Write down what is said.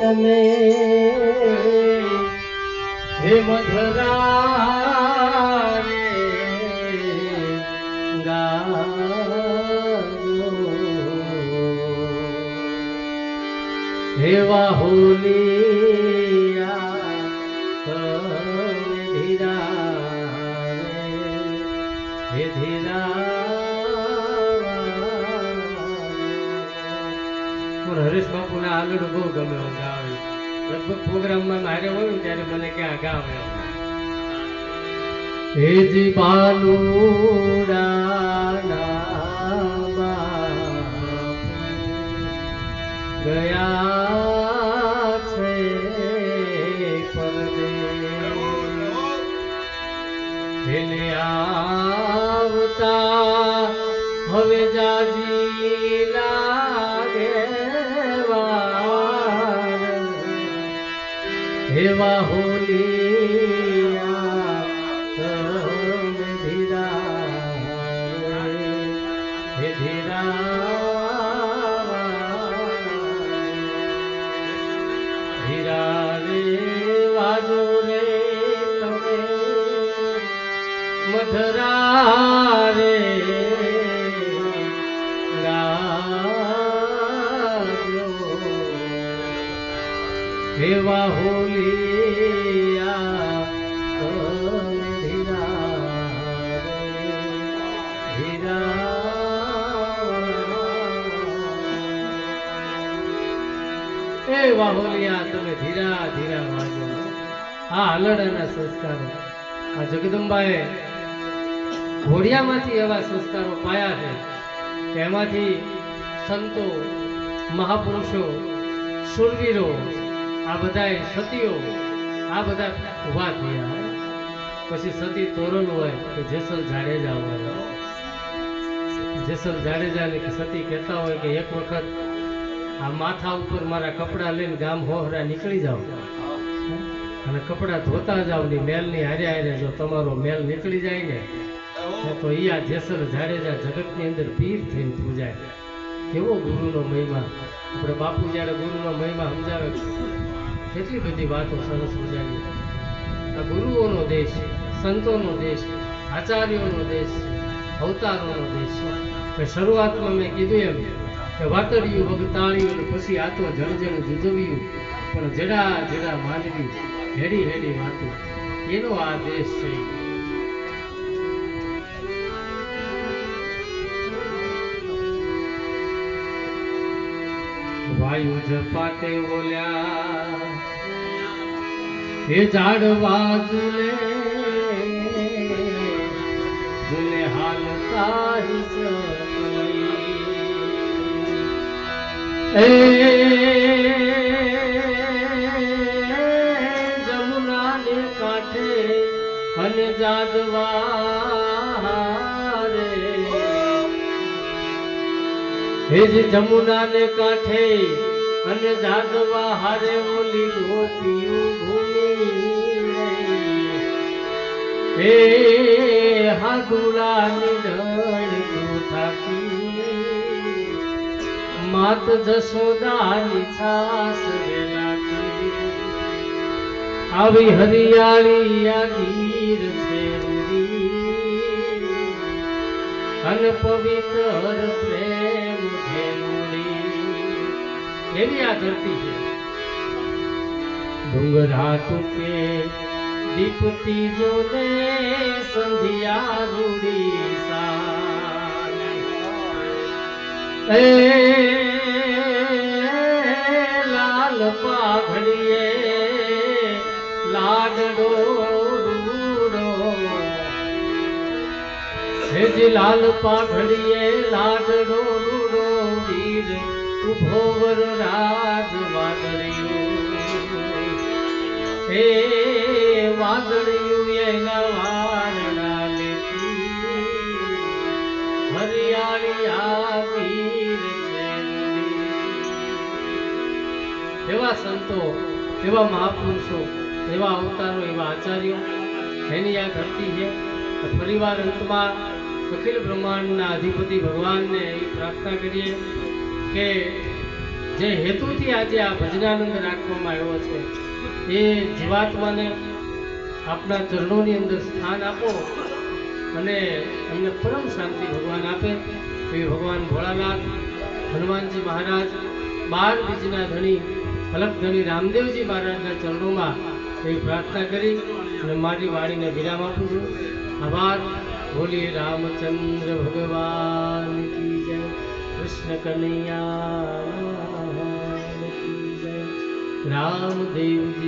તમે હે મધરા રે ગાજો. હે ધીરા હે ધીરા મને હરેશ બાપુના આલડું બહુ ગમે ગાવે. લગભગ પ્રોગ્રામમાં મારે હોય ત્યારે મને ક્યાં ગાવે હેજી બાલુડાના ગયા આવતા હવે જાજી હોલિયા તમે ધીરા હે એવા હોલિયા તમે ધીરા ધીરા એ વાહોલિયા તમે ધીરા ધીરા વાંચો. આ હલડાના સંસ્કારો. આ જગદંબાએ ઘોડિયામાંથી એવા સંસ્કારો પાયા છે તેમાંથી સંતો, મહાપુરુષો, શૂરવીરો આ બધાય સતીઓ આ બધા ઊભા થયા પછી સતી તોરણ હોય કે જેસલ જાડેજા હોય. જેસલ જાડેજાને કે સતી કહેતા હોય કે એક વખત આ માથા ઉપર મારા કપડાં લઈને ગામ હોહરા નીકળી જાઓ. અને કપડાં ધોતા જાવની મેલની હારે હારે જો તમારો મેલ નીકળી જાય ને, તો ઈ આ જેસલ જાડેજા જગતની અંદર પીર થઈને પૂજાય. કેવો ગુરુનો મહિમા. આપણે બાપુ જ્યારે ગુરુનો મહિમા સમજાવે કેટલી બધી વાતો સરસ મજાની આ ગુરુઓનો દેશ સંતોનો દેશ આચાર્યોનો દેશ અવતારોનો દેશ કે શરૂઆતમાં મેં કીધું એમ કે વાતડિયું વગતાળ્યું પછી આ તો જણ જણ જુજવ્યું. પણ જડા જડા માનવી હેડી હેડી વાતો. એનો આ દેશ છે. વાયુ જપાતે બોલ્યા, હે ઝાડવા ઝૂલે ઝૂલે હાલ તારી જમુના ને કાંઠે અને જાદવા રે જમુના ને કાંઠે અને જાદવા હારે ઓલી ગોપીયું ભૂલી હે હાડુલાની ડળ થાકી. માત જસોદાની છાસ રે આવી હરિયાળી આ ગીર છે અને પવિત્ર પ્રેમ ઘેલુડી એવી આ ધરતી છે. ડુંગરા તૂકે દીપતી જોને સંધ્યા રૂડી સા લાલ પાઘડીએ લાડડો લાલ પાઘડીએ લાડડો રૂડો. વીર ઊભો રાજ વાદળિયો એવા સંતો, એવા મહાપુરુષો, એવા અવતારો, એવા આચાર્યો, એની આ ધરતી છે. તો ફરીવાર અંતમાં અખિલ બ્રહ્માંડના અધિપતિ ભગવાનને પ્રાર્થના કરીએ. કે જે હેતુથી આજે આ ભજનાનંદ રાખવામાં આવ્યો છે, એ જીવાત્માને આપના ચરણોની અંદર સ્થાન આપો અને એમને પરમ શાંતિ ભગવાન આપે. એ ભગવાન ભોળાનાથ, હનુમાનજી મહારાજ બાર બીજના ધણી, અલગ ધણી રામદેવજી મહારાજના ચરણોમાં એવી પ્રાર્થના કરી અને મારી વાણીને વિરામ આપું છું. આભાર. બોલી રામચંદ્ર ભગવાન. કૃષ્ણ કનૈયા રામદેવજી